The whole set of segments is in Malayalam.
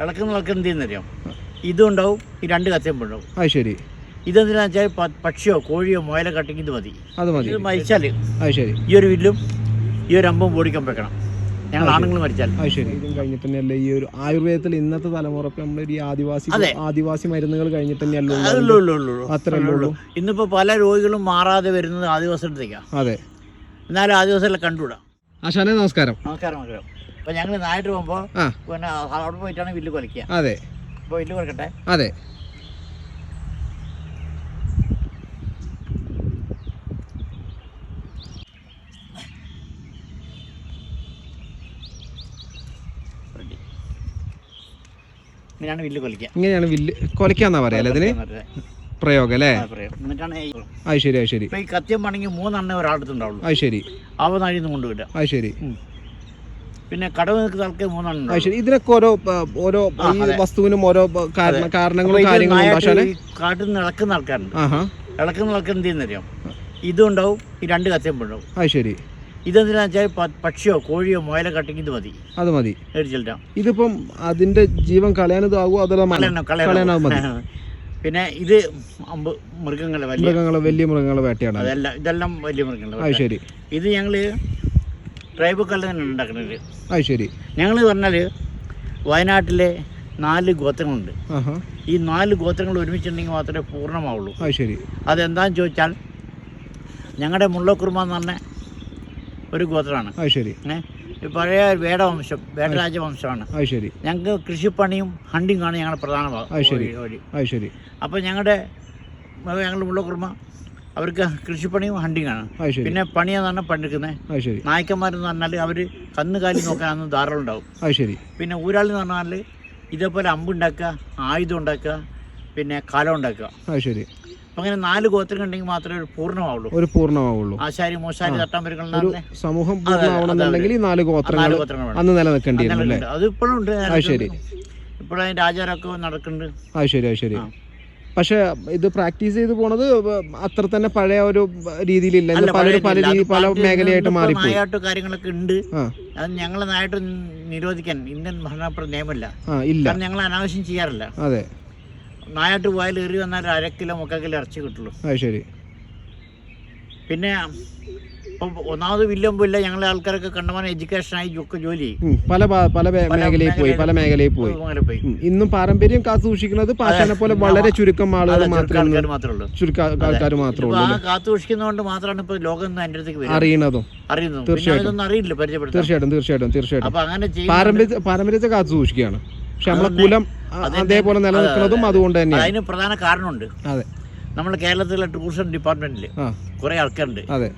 ഇളക്കുന്ന ഇളക്കുന്ന എന്ത് ചെയ്യുന്നറിയാം? ഇതും ഉണ്ടാവും ഈ രണ്ട് കത്തിയമ്പും ഉണ്ടാവും. അത് ശരി ഇതെന്തിനാ വെച്ചാൽ പക്ഷിയോ കോഴിയോ മുയലോ കട്ടിങ് ഇത് മതി. അത് മതി. ഇത് മരിച്ചാൽ അത് ശരി ഈ ഒരു വില്ലും ഈ ഒരു അമ്പും ഓടിക്കാൻ വെക്കണം. ഞങ്ങൾ ആണുങ്ങൾ മരിച്ചാൽ. അത് ശരി ഇതും കഴിഞ്ഞിട്ട് തന്നെയല്ലേ ഈ ഒരു ആയുർവേദത്തിൽ ഇന്നത്തെ തലമുറയ്ക്ക് നമ്മൾ ഈ ആദിവാസി ആദിവാസി മരുന്നുകൾ കഴിഞ്ഞിട്ട് തന്നെയല്ലേ ഉള്ളൂ അതുള്ളൂ ഉള്ളൂ ഉള്ളൂ ഉള്ളൂ. അത്രേ ഉള്ളൂ ഇന്നിപ്പോൾ പല രോഗികളും മാറാതെ വരുന്നത് ആദിവാസത്തേക്കാണ് അതെ. എന്നാലും ആദിവാസികളെ കണ്ടുകൂടാ. ആശാനെ നമസ്കാരം. നമസ്കാരം നമസ്കാരം. അപ്പോൾ ഞങ്ങൾ നായിട്ട് പോകുമ്പോ പിന്നെ അവിടെ പോയിട്ടാണ് വില്ല് കൊലയ്ക്കുക അതെ. അപ്പൊ വില്ല് കൊലക്കട്ടെ. അതെ. ഇങ്ങനെയാണ് വില്ല് ഇങ്ങനെയാണ് വില്ല് കൊലക്കാന്നാ പറയാ അതിന് പ്രയോഗം അല്ലേ? അത് ശരി അത് ശരി ഈ കത്തിയം പണെങ്കിൽ മൂന്നെണ്ണേ ഒരാളടുത്തുണ്ടാവുള്ളൂ. അത് ശരി അവ നാഴിന്ന് കൊണ്ടുപോയിട്ട് അത് ശരി പിന്നെ കടവ് നിൽക്കുന്ന ആൾക്ക് മൂന്നെണ്ണം ശരി. ഇതിനൊക്കെ ഓരോ ഓരോ ഈ വസ്തുവിനും ഓരോ കാരണങ്ങളും കാര്യങ്ങളും ഈ കാട്ടിൽ നിന്ന് ഇളക്കുന്ന ആൾക്കാരുണ്ട്. ഇളക്കുന്ന ആൾക്കാർ എന്ത് ചെയ്യുന്നറിയാം? ഇതും ഉണ്ടാവും ഈ രണ്ട് കത്തിയും ഉണ്ടാവും. അത് ശരി. ഇതെന്തിനാ വെച്ചാൽ പക്ഷിയോ കോഴിയോ മുയലോ കട്ടിക്ക് ഇത് മതി. അത് മതി. മേടിച്ചിട്ടാ. ഇതിപ്പം അതിന്റെ ജീവൻ കളയാനതാകുമോ അതല്ല മതി? പിന്നെ ഇത് മൃഗങ്ങളെ വലിയ മൃഗങ്ങളെ വലിയ മൃഗങ്ങളെ വേട്ടയാണ് അതെല്ലാം ഇതെല്ലാം വലിയ മൃഗങ്ങളെ ശരി. ഇത് ഞങ്ങൾ ട്രൈബ് കല്ല് തന്നെ ഉണ്ടാക്കുന്നത്. അത് ശരി. ഞങ്ങൾ പറഞ്ഞാൽ വയനാട്ടിലെ നാല് ഗോത്രങ്ങളുണ്ട്. ഈ നാല് ഗോത്രങ്ങൾ ഒരുമിച്ചുണ്ടെങ്കിൽ മാത്രമേ പൂർണമാവുള്ളൂ. അത് ശരി. അതെന്താണെന്ന് ചോദിച്ചാൽ ഞങ്ങളുടെ മുള്ളക്കുറുമ എന്ന് പറഞ്ഞ ഒരു ഗോത്രമാണ്. അത് ശരി. പഴയ വേടവംശം വേടരാജവംശമാണ് അത് ശരി. ഞങ്ങൾക്ക് കൃഷിപ്പണിയും ഹണ്ടിങ്ങാണ് ഞങ്ങളുടെ പ്രധാന വഴി അത് ശരി. അപ്പോൾ ഞങ്ങളുടെ ഞങ്ങളുടെ മുള്ളക്കുറുമ അവർക്ക് കൃഷിപ്പണിയും ഹണ്ടിങ്ങാണ് പിന്നെ പിന്നെ പണിയെന്ന് പറഞ്ഞാൽ പണിയെടുക്കുന്നത് നായ്ക്കന്മാരെന്ന് പറഞ്ഞാൽ അവർ കന്നുകാലി നോക്കാനൊന്നും ധാരാളം ഉണ്ടാവും. പിന്നെ ഊരാളി എന്ന് പറഞ്ഞാൽ ഇതേപോലെ അമ്പുണ്ടാക്കുക ആയുധം ഉണ്ടാക്കുക പിന്നെ കലം ഉണ്ടാക്കുക. അങ്ങനെ നാല് ഗോത്രം ഉണ്ടെങ്കിൽ മാത്രമേ ഒരു പൂർണമാവുള്ളൂ. ഒരു പൂർണമാവുള്ളൂ. ആശാരി മോശാരി തട്ടാൻ ഒരു സമൂഹം പൂർണമാവണമെന്നുണ്ടെങ്കിൽ നാല് ഗോത്രങ്ങൾ അന്ന് നിലനിൽക്കേണ്ടി അത് ഇപ്പോഴും ഉണ്ട്. ശരി. ഇപ്പോഴും രാജാരൊക്കെ നടക്കുന്നുണ്ട്. ശരി ശരി. പക്ഷെ ഇത് പ്രാക്ടീസ് ചെയ്ത് പോണത് അത്ര തന്നെ പഴയ ഒരു രീതിയിലില്ല. പലരും പല രീതി പല മേഖലയായിട്ട് മാറി നായാട്ട് കാര്യങ്ങളൊക്കെ ഉണ്ട്. അത് ഞങ്ങൾ നായിട്ട് നിരോധിക്കാൻ ഇന്ത്യൻ ഭരണപ്ര നിയമമില്ല. ഇല്ല. ഞങ്ങൾ അനാവശ്യം ചെയ്യാറില്ല. അതെ. നായാട്ട് പോയാൽ എറി വന്നാൽ അര കിലോ മുക്കാൽ കിലോ ഇറച്ചി കിട്ടുള്ളൂ. അത് ശരി. പിന്നെ ഇപ്പം ഒന്നാമത് വില്ലുമ്പില്ല ഞങ്ങളെ ആൾക്കാരൊക്കെ കണ്ടമാനം എഡ്യൂക്കേഷനായി ഒക്കെ ജോലി പല പല മേഖലയിൽ പോയി പല മേഖലയിൽ പോയി. ഇന്നും പാരമ്പര്യം കാത്തു സൂക്ഷിക്കുന്നത് പാഷാനെ പോലെ വളരെ ചുരുക്കം ആളുകൾ മാത്രമേ മാത്രമേ ചുരുക്കം ആൾക്കാർ മാത്രമേ ഉള്ളൂ. കാത്തു സൂക്ഷിക്കുന്നതുകൊണ്ട് മാത്രമാണ് ഇപ്പൊ ലോകം എന്റെ അടുത്തേക്ക് അറിയണതും. അറിയുന്നത്. ഇതൊന്നും അറിയില്ല പരിചയപ്പെടുത്താൻ. തീർച്ചയായിട്ടും തീർച്ചയായിട്ടും തീർച്ചയായിട്ടും. അപ്പൊ അങ്ങനെ പാരമ്പര്യ പാരമ്പര്യത്തെ കാത്തു സൂക്ഷിക്കുകയാണ്. പക്ഷെ നമ്മളെ കുലം അതേപോലെ നിലനിൽക്കുന്നതും അതുകൊണ്ട് തന്നെ അതിന് പ്രധാന കാരണമുണ്ട്. അതെ. നമ്മുടെ കേരളത്തിലെ ടൂറിസം ഡിപ്പാർട്ട്മെന്റിൽ കുറെ ആൾക്കാരുണ്ട്. അതെ.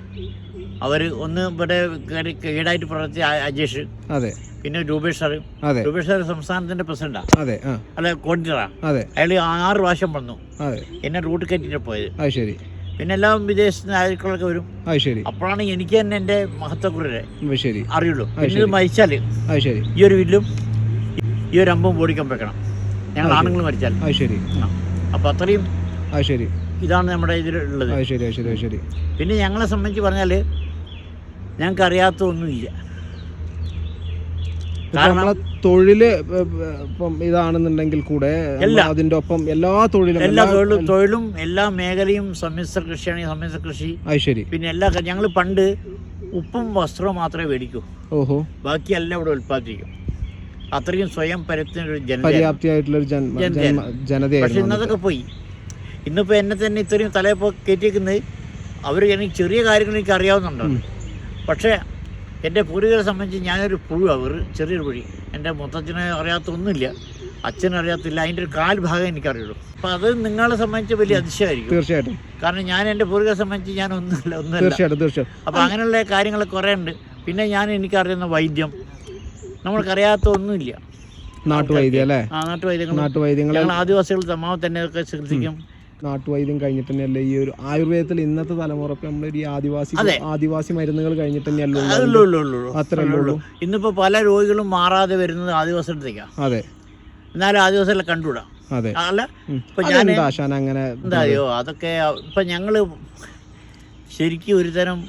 അവർ ഒന്ന് ഇവിടെ ഗൈഡായിട്ട് പ്രവർത്തിച്ച അജേഷ് അതെ. പിന്നെ രൂപേഷ് സാറ്. രൂപേഷ് സാറ് സംസ്ഥാനത്തിന്റെ പ്രസിഡന്റാ. അതെ അല്ല കോർഡിനറാ അതെ. അയാൾ ആറ് പ്രാവശ്യം വന്നു. എന്നെ റൂട്ട് കയറ്റിട്ട് പോയത്. അത് ശരി. പിന്നെ എല്ലാം വിദേശത്ത് നായകളൊക്കെ വരും. അത് ശരി. അപ്പോഴാണ് എനിക്ക് തന്നെ എന്റെ മഹത്വക്കുറിയെ ശരി. അറിയുള്ളൂ. പിന്നെ മരിച്ചാൽ അത് ശരി. ഈ ഒരു വില്ലും ഈ ഒരു അമ്പും ഓടിക്കാൻ വെക്കണം. ഞങ്ങൾ ആണുങ്ങൾ മരിച്ചാൽ. അത് ശരി. അപ്പോൾ അത്രയും അത് ശരി. ഇതാണ് നമ്മുടെ ഇതിലുള്ളത്. ശരി ശരി ശരി. പിന്നെ ഞങ്ങളെ സംബന്ധിച്ച് പറഞ്ഞാൽ ഞങ്ങൾക്ക് അറിയാത്ത ഒന്നുമില്ല ഇപ്പൊ നമ്മളെ തൊഴിൽ ഇപ്പം ഇതാണെന്നുണ്ടെങ്കിൽ കൂടെ അതിന്റെ ഒപ്പം എല്ലാ തൊഴിലും എല്ലാ തൊഴിലും തൊഴിലും എല്ലാ മേഖലയും സമ്മിശ്ര കൃഷിയാണെങ്കിൽ സമ്മിശ്ര കൃഷി. ശരി. പിന്നെ എല്ലാ ഞങ്ങൾ പണ്ട് ഉപ്പും വസ്ത്രവും മാത്രമേ മേടിക്കൂ. ഓഹോ. ബാക്കിയെല്ലാം ഇവിടെ ഉൽപ്പാദിപ്പിക്കും. അത്രയും സ്വയം പരത്തിനൊരു പര്യാപ്തിയായിട്ടുള്ള ഒരു പക്ഷെ ഇന്നതൊക്കെ പോയി. ഇന്നിപ്പോ എന്നെ തന്നെ ഇത്രയും തലയപ്പോൾ കയറ്റിയേക്കുന്നത് അവർ എനിക്ക് ചെറിയ കാര്യങ്ങൾ എനിക്ക് അറിയാവുന്നുണ്ടോ പക്ഷേ എന്റെ പൂർവികരെ സംബന്ധിച്ച് ഞാനൊരു പുഴുവാണ് വെറു ചെറിയൊരു പുഴി എന്റെ മുത്തച്ഛനെ അറിയാത്തൊന്നുമില്ല അച്ഛനെ അച്ഛനും അറിയാത്തില്ല അതിന്റെ ഒരു കാൽ ഭാഗം എനിക്കറിയുള്ളൂ. അപ്പം അത് നിങ്ങളെ സംബന്ധിച്ച് വലിയ അതിശയമായിരിക്കും. തീർച്ചയായിട്ടും. കാരണം ഞാൻ എന്റെ പൂർവികരെ സംബന്ധിച്ച് ഞാൻ ഒന്നുമില്ല ഒന്നും തീർച്ചയായിട്ടും തീർച്ചയായിട്ടും. അപ്പം അങ്ങനെയുള്ള കാര്യങ്ങൾ കുറേ ഉണ്ട് പിന്നെ ഞാൻ എനിക്കറിയുന്ന വൈദ്യം. നമ്മൾക്കറിയാത്ത ഒന്നുമില്ല നാട്ടുവൈദ്യം അല്ലേ? നാട്ടുവൈദ്യങ്ങൾ. നാട്ടുവൈദ്യങ്ങളെ ഞങ്ങൾ ആദിവാസികൾ തമാവ് തന്നെ ഒക്കെ ശ്രദ്ധിക്കും നാട്ടുവൈദ്യം കഴിഞ്ഞിട്ട് തന്നെയല്ലേ ഈ ഒരു ആയുർവേദത്തിൽ ഇന്നത്തെ തലമുറ നമ്മുടെ നമ്മളൊരു ഈ ആദിവാസി ആദിവാസി മരുന്നുകൾ കഴിഞ്ഞിട്ട് തന്നെയല്ലേ. അത്രേ ഉള്ളൂ ഇന്നിപ്പോ പല രോഗികളും മാറാതെ വരുന്നത് ആദിവാസികളത്തേക്കാണ് അതെ എന്നാലും ആദിവാസികളെ കണ്ടുകൂടാ അതെ അല്ല. ഇപ്പൊ ഞാൻ അങ്ങനെ എന്തായോ അതൊക്കെ ഇപ്പൊ ഞങ്ങൾ ശരിക്കും ഒരു തരം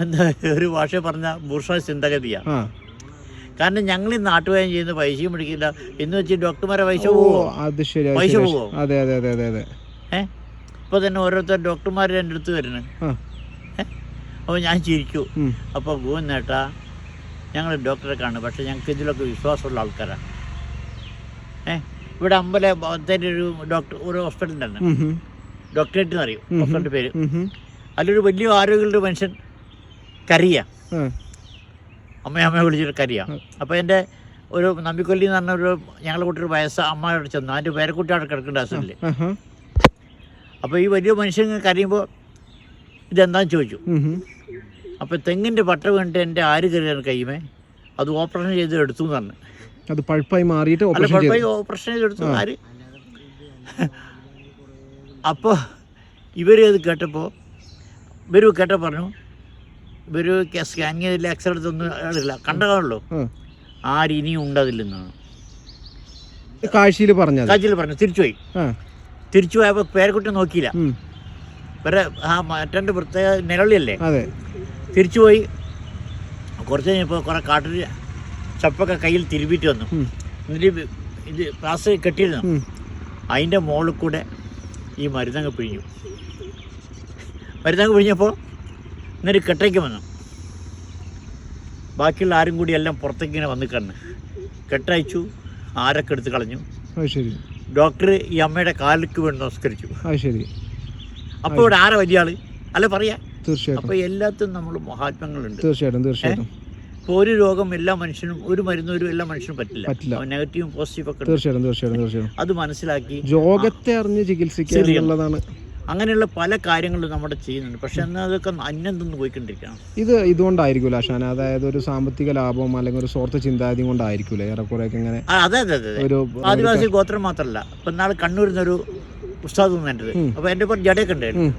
എന്താ ഒരു ഭാഷ പറഞ്ഞ ബുർഷ ചിന്തഗതിയാ ആ കാരണം ഞങ്ങൾ ഈ നാട്ടുകാരും ചെയ്യുന്ന പൈസയും പിടിക്കില്ല. എന്ന് വെച്ച് ഡോക്ടർമാരെ പൈസ പോവോ? അത് ശരി പൈസ പോവോ? അതെ അതെ അതെ അതെ അതെ. ഏ? ഇപ്പോൾ തന്നെ ഓരോരുത്തർ ഡോക്ടർമാർ എന്റെ അടുത്ത് വരുന്നത് അപ്പൊ അപ്പോൾ ഞാൻ ചിരിക്കൂ അപ്പൊ അപ്പോൾ നേട്ട ഞങ്ങൾ ഡോക്ടറെ കാണും. പക്ഷേ ഞങ്ങൾക്ക് ഇതിലൊക്കെ വിശ്വാസമുള്ള ആൾക്കാരാണ്. ഏഹ് ഇവിടെ അമ്പലത്തിന്റെ ഒരു ഡോക്ടർ ഒരു ഹോസ്പിറ്റൽ ഉം ഹും. ഡോക്ടറേറ്റ് എന്ന് അറിയും ഹോസ്പിറ്റലിന്റെ പേര്. അതിലൊരു വലിയ ആരോഗ്യമുള്ള മനുഷ്യൻ കരിയ. ആ. അമ്മയെ അമ്മയെ വിളിച്ചിട്ട് കരിയാണ് അപ്പോൾ എന്റെ ഒരു നമ്പിക്കൊല്ലി എന്ന് പറഞ്ഞ ഒരു ഞങ്ങളുടെ കൂട്ടി വയസ്സ വയസ്സ് അമ്മയോട് ചെന്നു. അതിന്റെ പേരക്കുട്ടി അവിടെ കിടക്കേണ്ട ഹോസ്പിറ്റലിൽ അപ്പോൾ ഈ വലിയ മനുഷ്യൻ കരയുമ്പോൾ ഇതെന്താന്ന് ചോദിച്ചു. അപ്പോൾ തെങ്ങിന്റെ പട്ട വീണിട്ട് എന്റെ ആര് കയറിയാണ് കൈമേ? അത് ഓപ്പറേഷൻ ചെയ്ത് എടുത്തു എന്ന് പറഞ്ഞു. അത് പഴുപ്പായി മാറിയിട്ട് അല്ല ഓപ്പറേഷൻ ചെയ്തു. എടുത്തു ആര്? അപ്പോൾ ഇവർ അത് കേട്ടപ്പോൾ ഇവർ കേട്ട പറഞ്ഞു ഇവർ സ്കാനിങ് ചെയ്തില്ല എക്സ്റേ എടുത്തൊന്നും ഇല്ല കണ്ടതാണല്ലോ. ആരിനിയും ഉണ്ടതില്ലെന്നാണ് കാഴ്ചയിൽ പറഞ്ഞു കാഴ്ചയിൽ പറഞ്ഞു തിരിച്ചുപോയി തിരിച്ചു പോയപ്പോൾ പേരക്കുട്ടി നോക്കിയില്ല. ഇവരെ ആ മറ്റേ പ്രത്യേക നിലവിളിയല്ലേ തിരിച്ചുപോയി കുറച്ച് കഴിഞ്ഞപ്പോൾ കുറേ കാട്ടിൽ ചപ്പൊക്കെ കയ്യിൽ തിരുമ്പിയിട്ട് വന്നു. എന്നിട്ട് ഇത് പ്ലാസ് കെട്ടിയിരുന്നു. അതിന്റെ അതിന്റെ മുകളിൽ കൂടെ ഈ മരുന്നങ്ങ് പിഴിഞ്ഞു. മരുന്നങ്ങ് പിഴിഞ്ഞപ്പോൾ എന്നിട്ട് കെട്ടയ്ക്ക് വന്നു. ബാക്കിയുള്ള ആരും കൂടി എല്ലാം പുറത്തേക്ക് ഇങ്ങനെ വന്ന് കണ്ണ് കെട്ടയച്ചു. ആരൊക്കെ എടുത്ത് കളഞ്ഞു. ശരി ഡോക്ടർ ഈ അമ്മയുടെ കാലിക്ക് വേണ്ടി നമസ്കരിച്ചു. അപ്പൊ ശരി അപ്പോൾ ഇവിടെ ആരാ വലിയ ആൾ? അല്ല പറയാ. തീർച്ചയായിട്ടും. അപ്പോൾ എല്ലാത്തും നമ്മൾ മഹാത്മ്യങ്ങളുണ്ട്. തീർച്ചയായിട്ടും തീർച്ചയായിട്ടും. ഇപ്പോൾ ഒരു രോഗം എല്ലാ മനുഷ്യനും ഒരു മരുന്നും ഒരു എല്ലാ മനുഷ്യനും പറ്റില്ല. പറ്റില്ല. നെഗറ്റീവും പോസിറ്റീവും ഒക്കെ. തീർച്ചയായിട്ടും തീർച്ചയായിട്ടും തീർച്ചയായിട്ടും. അത് മനസ്സിലാക്കി രോഗത്തെ അറിഞ്ഞ് ചികിത്സിക്കുക. എന്നുള്ളതാണ് അങ്ങനെയുള്ള പല കാര്യങ്ങളും നമ്മുടെ ചെയ്യുന്നുണ്ട്. പക്ഷെ എന്നാൽ അതൊക്കെ അന്യം നിന്ന് പോയിക്കൊണ്ടിരിക്കണം ഇത് ഇതുകൊണ്ടായിരിക്കൂല അഷാന അതായത് ഒരു സാമ്പത്തിക ലാഭം അല്ലെങ്കിൽ ഒരു സ്വാർത്ഥ ചിന്താഗതി കൊണ്ടായിരിക്കില്ല ഏറെക്കുറെ ഇങ്ങനെ അതെ അതെ അതെ ഒരു ആദിവാസി ഗോത്രം മാത്രമല്ല. ഇപ്പം നാളെ കണ്ണൂരിൽ നിന്നൊരു ഉസ്താദ് വന്നിട്ടത് എന്റെ അപ്പോൾ എന്റെ പേര് ജടയൊക്കെ ഉണ്ടായിരുന്നു.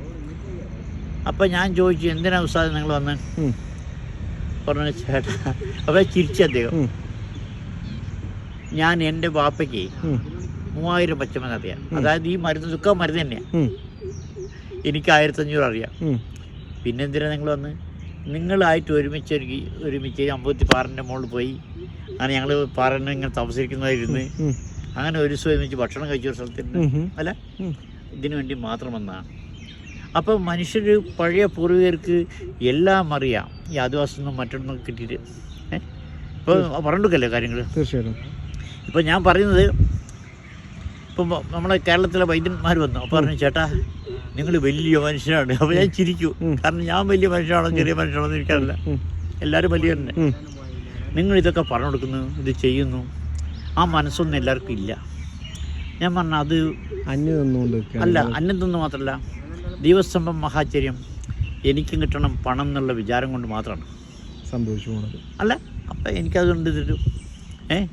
അപ്പൊ ഞാൻ ചോദിച്ചു എന്തിനാ ഉസ്താദ് നിങ്ങൾ വന്ന്? പറഞ്ഞു ചേട്ടാ അപ്പോൾ ചിരിച്ചു അദ്ദേഹം. ഞാൻ എന്റെ വാപ്പയ്ക്ക് മൂവായിരം പച്ചമരുന്ന് അറിയാം അതായത് ഈ മരുന്ന് ദുഃഖ മരുന്ന് തന്നെയാണ് എനിക്ക് ആയിരത്തഞ്ഞൂറ് അറിയാം. ഉം. പിന്നെ എന്തിനാ നിങ്ങൾ വന്ന്? നിങ്ങളായിട്ട് ഒരുമിച്ച് ഒരുക്കി ഒരുമിച്ച് അമ്പത്തി പാറിന്റെ മുകളിൽ പോയി. അങ്ങനെ ഞങ്ങൾ പാറിന് ഇങ്ങനെ താമസിക്കുന്നതായിരുന്നു. അങ്ങനെ ഒരു ദിവസം ഒരുമിച്ച് ഭക്ഷണം കഴിച്ച ഒരു ഉം, അല്ല. ഇതിനു വേണ്ടി മാത്രം വന്നതാണ് അപ്പോൾ മനുഷ്യർ പഴയ പൂർവികർക്ക് എല്ലാം അറിയാം. ഈ ആദിവാസിന്നും മറ്റൊന്നും കിട്ടിയിട്ട്. ഇപ്പോൾ പറഞ്ഞിട്ടല്ലേ കാര്യങ്ങൾ തീർച്ചയായിട്ടും. ഇപ്പോൾ ഞാൻ പറയുന്നത് ഇപ്പം നമ്മളെ കേരളത്തിലെ വൈദ്യന്മാർ വന്നു. അപ്പോൾ പറഞ്ഞു ചേട്ടാ നിങ്ങൾ വലിയ മനുഷ്യനാണ്. അപ്പോൾ ഞാൻ ചിരിക്കൂ. കാരണം ഞാൻ വലിയ മനുഷ്യനാണോ ചെറിയ മനുഷ്യനാണോ എന്ന് എനിക്കറിയില്ല. എല്ലാവരും വലിയ തന്നെ. നിങ്ങൾ ഇതൊക്കെ പറഞ്ഞു കൊടുക്കുന്നു ഇത് ചെയ്യുന്നു. ആ മനസ്സൊന്നും എല്ലാവർക്കും ഇല്ല. ഞാൻ പറഞ്ഞ അത് അന്യം അല്ല അല്ല? അന്നത്തൊന്നും മാത്രമല്ല ദൈവസ്തംഭം മഹാചര്യം. എനിക്കും കിട്ടണം പണം എന്നുള്ള വിചാരം കൊണ്ട് മാത്രമാണ്. സംഭവിച്ചു പോണത്. അല്ല അപ്പം എനിക്കതുകൊണ്ട് ഇതൊരു ഏ?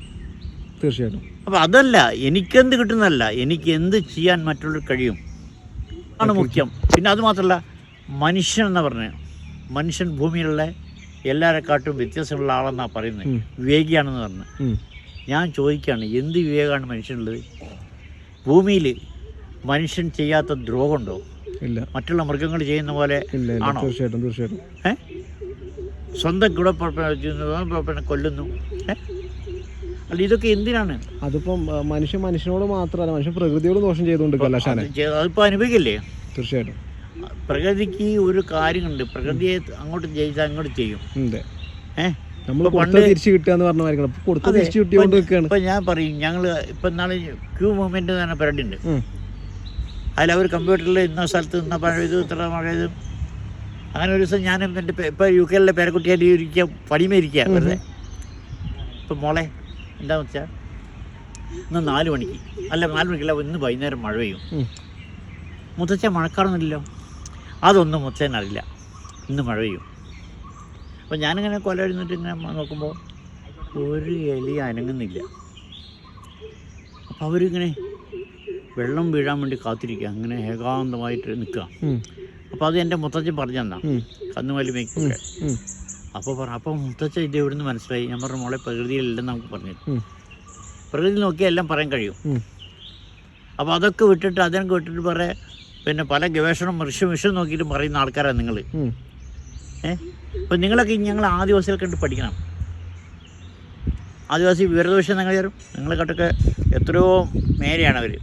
തീർച്ചയായിട്ടും. അപ്പം അതല്ല എനിക്കെന്ത് കിട്ടുന്നതല്ല. എനിക്ക് എന്ത് ചെയ്യാൻ മറ്റുള്ളവർ കഴിയും? ആണ് മുഖ്യം. പിന്നെ അത് മാത്രമല്ല മനുഷ്യൻ എന്ന് പറഞ്ഞ? മനുഷ്യൻ ഭൂമിയിലുള്ള എല്ലാരെക്കാട്ടും വ്യത്യാസമുള്ള ആളെന്നാണ് പറയുന്നത്. വിവേകിയാണെന്ന് പറഞ്ഞു. ഞാൻ ചോദിക്കുകയാണ് എന്ത് വിവേകമാണ് മനുഷ്യനുള്ളത്? ഭൂമിയിൽ മനുഷ്യൻ ചെയ്യാത്ത ദ്രോഹമുണ്ടോ? ഇല്ല. മറ്റുള്ള മൃഗങ്ങൾ ചെയ്യുന്ന പോലെ ആണോ? തീർച്ചയായിട്ടും സ്വന്തം കൂടെ കൊല്ലുന്നു. അല്ല ഇതൊക്കെ എന്തിനാണ്? അതിപ്പം മനുഷ്യൻ മനുഷ്യനോട് മാത്രമല്ല മനുഷ്യൻ പ്രകൃതിയോട് ദോഷം ചെയ്തുകൊണ്ട് അതിപ്പോ അനുഭവിക്കില്ലേ? തീർച്ചയായിട്ടും. പ്രകൃതിക്ക് ഒരു കാര്യമുണ്ട് പ്രകൃതിയെ അങ്ങോട്ട് ജയിച്ചാൽ അങ്ങോട്ട് ചെയ്യും. ഉണ്ട്. നമ്മൾ ഇപ്പൊ പണ്ട് തിരിച്ചു കിട്ടുക എന്ന് പറഞ്ഞ മാതിരിക്കണം ഇപ്പൊ കൊടുത്ത അതെ, തിരിച്ചു കിട്ടിയോണ്ട് നിൽക്കുകയാണ് ഇപ്പം ഞാൻ പറയും ഞങ്ങൾ ഇപ്പം നാളെ ക്യൂ മൂവ്മെന്റ് എന്ന് പറഞ്ഞ പരിപാടി ഉണ്ട്. അതിൽ അവർ കമ്പ്യൂട്ടറിൽ ഇന്ന സ്ഥലത്ത് ഇന്ന മഴ ഇത് ഇത്ര മഴ ഇത് അങ്ങനെ ഒരു ദിവസം ഞാൻ എന്റെ ഇപ്പോൾ യു കെയിലെ പേരക്കുട്ടിയായിട്ട് ഇരിക്കുക പണിമേ ഇരിക്കുക വെറുതെ. ഇപ്പം മോളെ എന്താണെന്ന് വെച്ചാൽ ഇന്ന് നാല് മണിക്ക്. അല്ല നാല് മണിക്കല്ല ഇന്ന് വൈകുന്നേരം മഴ പെയ്യും. ഉം. മുത്തച്ഛ മഴക്കാറൊന്നുമില്ലല്ലോ. അതൊന്നും മുത്തച്ഛനറിയില്ല ഇന്ന് മഴ പെയ്യും. അപ്പോൾ ഞാനിങ്ങനെ കൊല എഴുന്നിട്ട് ഇങ്ങനെ നോക്കുമ്പോൾ ഒരു എലി അനങ്ങുന്നില്ല. അപ്പോൾ അവരിങ്ങനെ വെള്ളം വീഴാൻ വേണ്ടി കാത്തിരിക്കുക അങ്ങനെ ഏകാന്തമായിട്ട് നിൽക്കുക അപ്പം അപ്പോൾ അത് എന്റെ മുത്തച്ഛൻ പറഞ്ഞു തന്നാ കന്നുമാലി മേക്കൊക്കെ. അപ്പോൾ പറ അപ്പോൾ മുത്തച്ഛൻ ഇത് എവിടുന്ന് മനസ്സിലായി. ഞാൻ പറഞ്ഞു മോളെ പ്രകൃതിയിലെല്ലാം നമുക്ക് പറഞ്ഞു പ്രകൃതി നോക്കിയാൽ എല്ലാം പറയാൻ കഴിയും. അപ്പോൾ അതൊക്കെ വിട്ടിട്ട് അതിനൊക്കെ വിട്ടിട്ട് പറയാം പിന്നെ പല ഗവേഷണം മൃഷ വിഷം നോക്കിയിട്ട് പറയുന്ന ആൾക്കാരാണ് നിങ്ങൾ ഏഹ് അപ്പം നിങ്ങളൊക്കെ ഞങ്ങൾ ആദിവാസികൾ കണ്ട് പഠിക്കണം. ആദിവാസി വിവരദോഷം നിങ്ങൾ ചേരും നിങ്ങളെക്കാട്ടൊക്കെ എത്രയോ മേലെയാണ് അവർ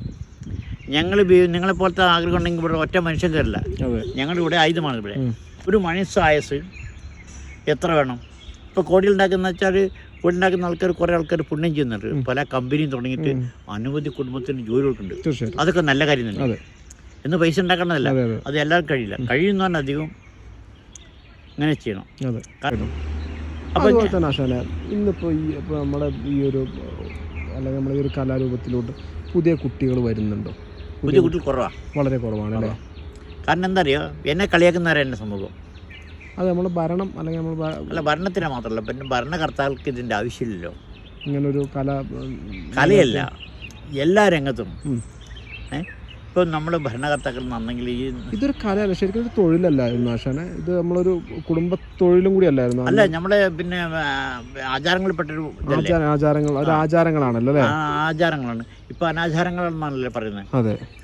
ഞങ്ങൾ നിങ്ങളെപ്പോലത്തെ ആഗ്രഹം ഉണ്ടെങ്കിൽ ഇവിടെ ഒറ്റ മനുഷ്യൻ കയറില്ല ഞങ്ങളുടെ ഇവിടെ ആയുധമാണ് ഇവിടെ. ഒരു മനുഷ്യായസ് എത്ര വേണം? ഇപ്പോൾ കോടിയിൽ ഉണ്ടാക്കുന്ന വെച്ചാൽ ഉണ്ടാക്കുന്ന ആൾക്കാർ കുറേ ആൾക്കാർ പുണ്യം ചെയ്യുന്നുണ്ട്. പല കമ്പനിയും തുടങ്ങിയിട്ട്. അനവധി കുടുംബത്തിന് ജോലി കൊടുക്കുന്നുണ്ട്. അതൊക്കെ നല്ല കാര്യം തന്നെ. എന്ന് പൈസ ഉണ്ടാക്കണമെന്നല്ല അതെ എല്ലാവർക്കും കഴിയില്ല. കഴിയുന്നവൻ അധികം ഇങ്ങനെ ചെയ്യണം. അതുപോലെ തന്നെ ആശാന ഇന്നിപ്പോൾ ഈ ഇപ്പോൾ നമ്മുടെ ഈ ഒരു അല്ലെങ്കിൽ നമ്മുടെ ഈ ഒരു കലാരൂപത്തിലോട്ട് പുതിയ കുട്ടികൾ വരുന്നുണ്ടോ? പുതിയ കുട്ടികൾ കുറവാണ് വളരെ കുറവാണ് അല്ലേ? കാരണം എന്താ അറിയോ? എന്നെ കളിയാക്കുന്നവരെ എന്റെ സമൂഹം അത് നമ്മൾ ഭരണം അല്ലെങ്കിൽ നമ്മൾ അല്ല ഭരണത്തിന് മാത്രമല്ല പിന്നെ ഭരണകർത്താക്കൾക്ക് ഇതിന്റെ ആവശ്യമില്ലല്ലോ. ഇങ്ങനൊരു കല കലയല്ല. എല്ലാ രംഗത്തും. ഇപ്പം നമ്മൾ ഭരണകർത്താക്കൾ നന്നെങ്കിൽ ഈ ഇതൊരു കലയല്ല ശരിക്കും ഒരു തൊഴിലല്ലായിരുന്നു ആശാനെ ഇത് നമ്മളൊരു കുടുംബ തൊഴിലും കൂടി അല്ലായിരുന്നു. അല്ല നമ്മുടെ പിന്നെ ആചാരങ്ങളിൽപ്പെട്ടൊരു ആചാരങ്ങൾ ആചാരങ്ങളാണല്ലോ അല്ലേ? ആചാരങ്ങളാണ്. ഇപ്പം അനാചാരങ്ങളാണെന്നാണല്ലേ പറയുന്നത്? അതെ.